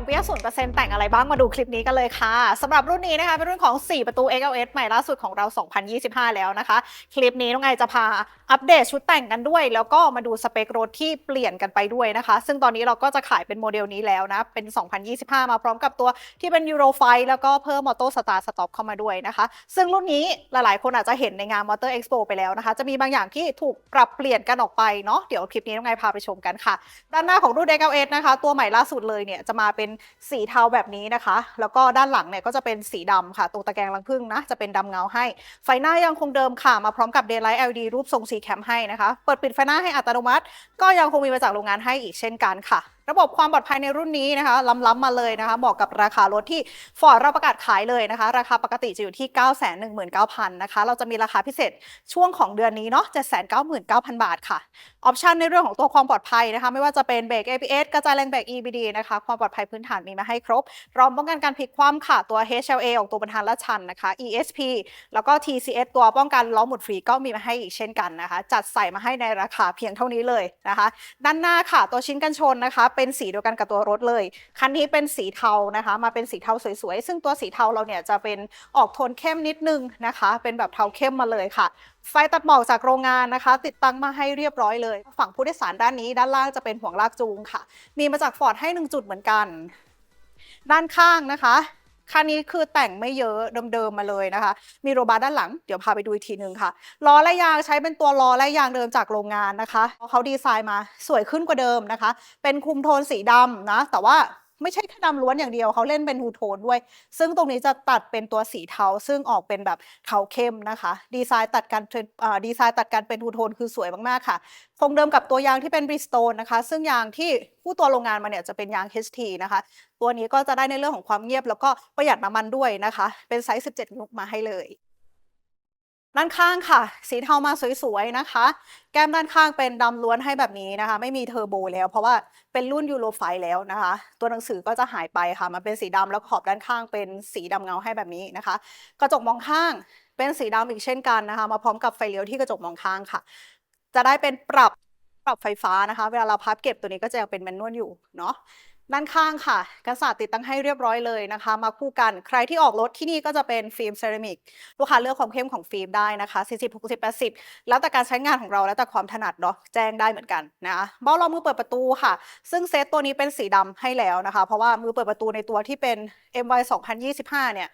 อกเบี้ยศูนเปอร์เซ็นต์แต่งอะไรบ้างมาดูคลิปนี้กันเลยค่ะสำหรับรุ่นนี้นะคะเป็นรุ่นของ 4 ประตู XLS ใหม่ล่าสุดของเรา 2025 แล้วนะคะ คลิปนี้น้องไอจะพาอัปเดตชุดแต่งกันด้วย แล้วก็มาดูสเปครถที่เปลี่ยนกันไปด้วยนะคะ ซึ่งตอนนี้เราก็จะขายเป็นโมเดลนี้แล้วนะ เป็น 2025 มาพร้อมกับตัวที่เป็นยูโรไฟแล้วก็เพิ่มมอเตอร์สตาร์สต็อปเข้ามาด้วยนะคะ ซึ่งรุ่นนี้หลายๆ คนอาจจะเห็นในงาน Motor Expo ไปแล้วนะคะ จะมีบางอย่างที่ถูกปรับเปลี่ยนกันออกไปเนาะเดี๋ยวคลิปนี้น้องไงพาไปชมกันค่ะ ด้านหน้าของรุ่น XLS นะคะ ตัวใหม่ล่าสุดเลยเนี่ยจะมาเป็นสีเทาแบบนี้นะคะ แล้วก็ด้านหลังเนี่ยก็จะเป็นสีดำค่ะ ตรงตะแกรงรังผึ้งนะ จะเป็นดำเงาให้ ไฟหน้ายังคงเดิมค่ะ มาพร้อมกับ Daylight LED รูปทรงสีแคมให้นะคะ เปิดปิดไฟหน้าให้อัตโนมัติ ก็ยังคงมีมาจากโรงงานให้อีกเช่นกันค่ะ ระบบความปลอดภัยในรุ่นนี้นะคะล้ำๆมาเลยนะคะเหมาะกับราคารถที่ฟอร์ดเราประกาศขายเลยนะคะ ราคาปกติจะอยู่ที่ 919,000นะคะเราจะมีราคาพิเศษช่วงของเดือนนี้เนาะ799,000 บาทค่ะออปชันในเรื่องของตัวความปลอดภัยนะคะไม่ว่าจะเป็นเบรก ABS กระจายแรงเบรก EBD นะคะความปลอดภัยพื้นฐานมีมาให้ครบ รอมป้องกันการพลิกคว่ำค่ะตัว HLA ของตัวบรรทัดละชันนะคะ ESP แล้วก็ TCS ตัวป้องกันล้อหมุนฟรีก็มีมาให้อีกเช่นกันนะคะ จัดใส่มาให้ในราคาเพียงเท่านี้เลยนะคะ ด้านหน้าค่ะตัวชิ้นกันชนนะคะเป็นสีเดียวกันกับตัวรถเลย คันนี้เป็นสีเทานะคะ มาเป็นสีเทาสวยๆ ซึ่งตัวสีเทาเราเนี่ยจะเป็นออกโทนเข้มนิดนึงนะคะ เป็นแบบเทาเข้มมาเลยค่ะ ไฟตัดหมอกจากโรงงานนะคะ ติดตั้งมาให้เรียบร้อยเลย ฝั่งผู้โดยสารด้านนี้ ด้านล่างจะเป็นห่วงลากจูงค่ะ มีมาจากฟอร์ดให้หนึ่งจุดเหมือนกัน ด้านข้างนะคะ คันนี้คือแต่งไม่เยอะเดิมๆมาเลยนะคะ มีโรบาร์ด้านหลัง เดี๋ยวพาไปดูอีกทีนึงค่ะ ล้อและยางใช้เป็นตัวล้อและยางเดิมจากโรงงานนะคะ เขาดีไซน์มาสวยขึ้นกว่าเดิมนะคะ เป็นคุมโทนสีดำนะ แต่ว่า ไม่ใช่แค่ดำล้วนอย่างเดียวเขาเล่นเป็นทูโทนด้วย ซึ่งตรงนี้จะตัดเป็นตัวสีเทา ซึ่งออกเป็นแบบเทาเข้มนะคะ ดีไซน์ตัดกันดีไซน์ตัดกันเป็นทูโทนคือสวยมากๆค่ะ คงเดิมกับตัวยางที่เป็นบริสโตนนะคะ ซึ่งยางที่ผู้ตัวโรงงานมาเนี่ยจะเป็นยาง HT นะคะ ตัวนี้ก็จะได้ในเรื่องของความเงียบ แล้วก็ประหยัดน้ำมันด้วยนะคะ เป็นไซส์ 17 นิ้วมาให้เลย ด้านข้างค่ะ สีเทามาสวยๆนะคะ แก้มด้านข้างเป็นดำล้วนให้แบบนี้นะคะ ไม่มีเทอร์โบแล้ว เพราะว่าเป็นรุ่นยูโรไฟแล้วนะคะ ตัวหนังสือก็จะหายไปค่ะมาเป็นสีดำแล้วขอบด้านข้างเป็นสีดำเงาให้แบบนี้นะคะ กระจกมองข้างเป็นสีดำอีกเช่นกันนะคะ มาพร้อมกับไฟเลี้ยวที่กระจกมองข้างค่ะ จะได้เป็นปรับปรับไฟฟ้านะคะ เวลาเราพับเก็บตัวนี้ก็จะยังเป็นแมนนวลอยู่เนาะ ด้านข้างค่ะกันศาสตร์ติดตั้งให้เรียบร้อยเลยนะคะ มาคู่กัน ใครที่ออกรถที่นี่ก็จะเป็นฟิล์มเซรามิก ลูกค้าเลือกความเข้มของฟิล์มได้นะคะ40 60 80 แล้วแต่การใช้งานของเราแล้วแต่ความถนัดเนาะแจ้งได้เหมือนกันนะเบ้ารองมือเปิดประตูค่ะ ซึ่งเซตตัวนี้เป็นสีดำให้แล้วนะคะ เพราะว่ามือเปิดประตูในตัวที่เป็น MY 2025 เนี่ย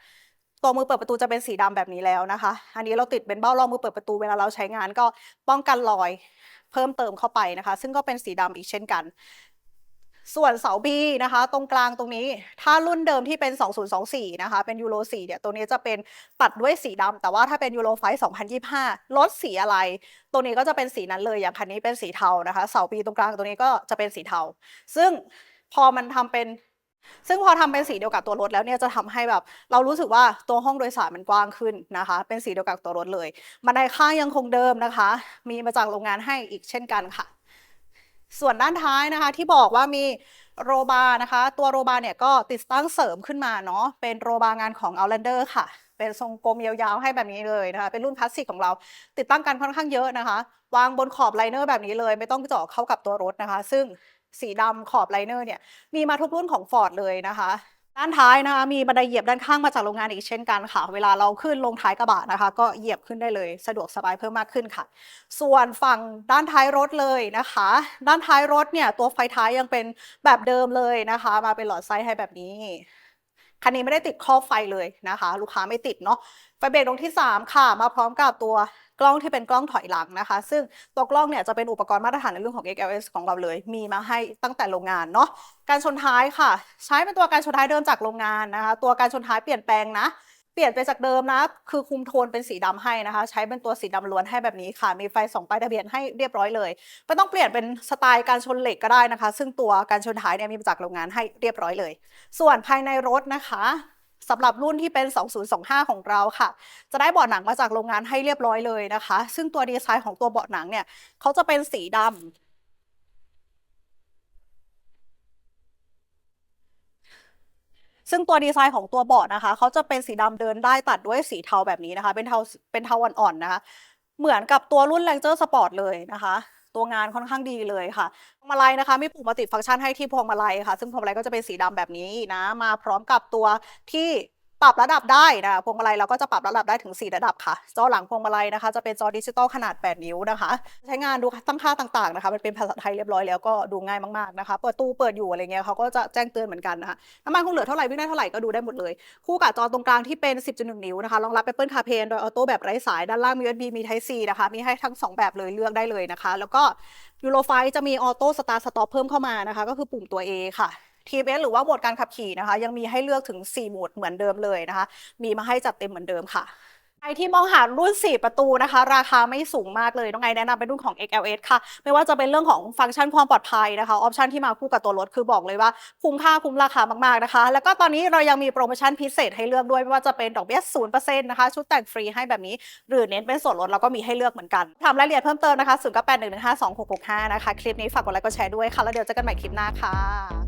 ตัวมือเปิดประตูจะเป็นสีดำแบบนี้แล้วนะคะ อันนี้เราติดเป็นเบ้ารองมือเปิดประตูเวลาเราใช้งานก็ป้องกันรอยเพิ่มเติมเข้าไปนะคะ ซึ่งก็เป็นสีดำอีกเช่นกัน ส่วนเสาบีนะคะ ตรงกลางตรงนี้ ถ้ารุ่นเดิมที่เป็น 2024 นะคะ เป็นยูโร4เนี่ย ตัวนี้จะเป็นตัดด้วยสีดำแต่ว่าถ้าเป็นยูโรไฟ2025 ลดสีอะไร ตัวนี้ก็จะเป็นสีนั้นเลย อย่างคันนี้เป็นสีเทานะคะ เสาบีตรงกลางตัวนี้ก็จะเป็นสีเทา ซึ่งพอมันทำเป็นซึ่งพอทำเป็นสีเดียวกับตัวรถแล้วเนี่ยจะทำให้แบบ เรารู้สึกว่าตัวห้องโดยสารมันกว้างขึ้นนะคะ เป็นสีเดียวกับตัวรถเลยบันไดข้างยังคงเดิมนะคะ มีมาจากโรงงานให้อีกเช่นกันค่ะ ส่วนด้านท้ายนะคะที่บอกว่ามีโรบาร์นะคะ ตัวโรบาร์เนี่ยก็ติดตั้งเสริมขึ้นมาเนาะเป็นโรบาร์งานของ Outlander ค่ะ เป็นทรงกลมยาวๆให้แบบนี้เลยนะคะ เป็นรุ่นคลาสสิกของเรา ติดตั้งกันค่อนข้างเยอะนะคะ วางบนขอบไลเนอร์แบบนี้เลย ไม่ต้องเจาะเข้ากับตัวรถนะคะ ซึ่งสีดำขอบไลเนอร์เนี่ยมีมาทุกรุ่นของ Ford เลยนะคะ ด้านท้ายนะคะมีบันไดเหยียบด้านข้างมาจากโรงงานอีกเช่นกันค่ะ เวลาเราขึ้นลงท้ายกระบะนะคะ ก็เหยียบขึ้นได้เลยสะดวกสบายเพิ่มมากขึ้นค่ะ ส่วนฝั่งด้านท้ายรถเลยนะคะ ด้านท้ายรถเนี่ยตัวไฟท้ายยังเป็นแบบเดิมเลยนะคะ มาเป็นหลอดไซส์ให้แบบนี้คันนี้ไม่ได้ติดครอบไฟเลยนะคะ ลูกค้าไม่ติดเนาะไฟเบรกตรงที่ 3 ค่ะ มาพร้อมกับตัว กล้องที่เป็นกล้องถอยหลังนะคะ ซึ่งตัวกล้องเนี่ยจะเป็นอุปกรณ์มาตรฐานในเรื่องของ XLS ของเราเลย มีมาให้ตั้งแต่โรงงานเนาะการชนท้ายค่ะ ใช้เป็นตัวการชนท้ายเดิมจากโรงงานนะคะ ตัวการชนท้ายเปลี่ยนแปลงนะเปลี่ยนไปจากเดิมนะ คือคุมโทนเป็นสีดำให้นะคะ ใช้เป็นตัวสีดำล้วนให้แบบนี้ค่ะ มีไฟสองป้ายทะเบียนให้เรียบร้อยเลย ไม่ต้องเปลี่ยนเป็นสไตล์การชนเหล็กก็ได้นะคะ ซึ่งตัวการชนท้ายเนี่ยมีมาจากโรงงานให้เรียบร้อยเลย ส่วนภายในรถนะคะ สำหรับรุ่นที่เป็น 2025 ของเราค่ะ จะได้เบาะหนังมาจากโรงงานให้เรียบร้อยเลยนะคะ ซึ่งตัวดีไซน์ของตัวเบาะหนังเนี่ยเขาจะเป็นสีดำซึ่งตัวดีไซน์ของตัวเบาะนะคะเขาจะเป็นสีดำเดินได้ตัดด้วยสีเทาแบบนี้นะคะ เป็นเทาเป็นเทาอ่อนๆนะคะ เหมือนกับตัวรุ่น Ranger Sport เลยนะคะ ตัวงานค่อนข้างดีเลยค่ะพวงมาลัยนะคะมีปุ่มมัลติฟังก์ชันให้ที่พวงมาลัยค่ะ ซึ่งพวงมาลัยก็จะเป็นสีดำแบบนี้นะมาพร้อมกับตัวที่ ปรับระดับได้นะพวงมาลัยเราก็จะปรับระดับได้ถึง 4 ระดับค่ะ จอหลังพวงมาลัยนะคะ จะเป็นจอดิจิตอลขนาด 8 นิ้วนะคะ ใช้งานดูตั้งค่าต่างๆนะคะมันเป็นภาษาไทยเรียบร้อยแล้วก็ดูง่ายมากๆนะคะเปิดตู้เปิดอยู่อะไรเงี้ยเขาก็จะแจ้งเตือนเหมือนกันนะคะน้ำมันคงเหลือเท่าไหร่วิ่งได้เท่าไหร่ก็ดูได้หมดเลย คู่กับจอตรงกลางที่เป็น 10.1 นิ้วนะคะรองรับ Apple CarPlay Android Auto แบบไร้สายด้านล่างมี USB มี Type C นะคะมีให้ทั้ง 2 แบบเลยเลือกได้เลยนะคะ แล้วก็ Euro 5จะมี Auto Start Stop เพิ่มเข้ามานะคะ ก็คือปุ่มตัว A ค่ะ TBS หรือว่าโหมดการขับขี่นะคะ ยังมีให้เลือกถึง 4 โหมดเหมือนเดิมเลยนะคะ มีมาให้จัดเต็มเหมือนเดิมค่ะใครที่มองหารุ่น 4 ประตูนะคะ ราคาไม่สูงมากเลยน้องไงแนะนำเป็นรุ่นของ XLS ค่ะ ไม่ว่าจะเป็นเรื่องของฟังก์ชันความปลอดภัยนะคะออปชันที่มาคู่กับตัวรถคือบอกเลยว่า คุ้มค่าคุ้มราคามากๆนะคะ แล้วก็ตอนนี้เรายังมีโปรโมชั่นพิเศษให้เลือกด้วย ไม่ว่าจะเป็นดอกเบี้ย0%นะคะชุดแต่งฟรีให้แบบนี้ หรือเน้นเป็นส่วนลดเราก็มีให้เลือกเหมือนกันทำรายละเอียดเพิ่มเติมนะคะ0 9 8 1 1 5 2 6 6 5นะคะคลิปนี้ฝากกดไลค์กดแชร์ด้วยค่ะแล้วเดี๋ยวเจอกันใหม่คลิปหน้าค่ะ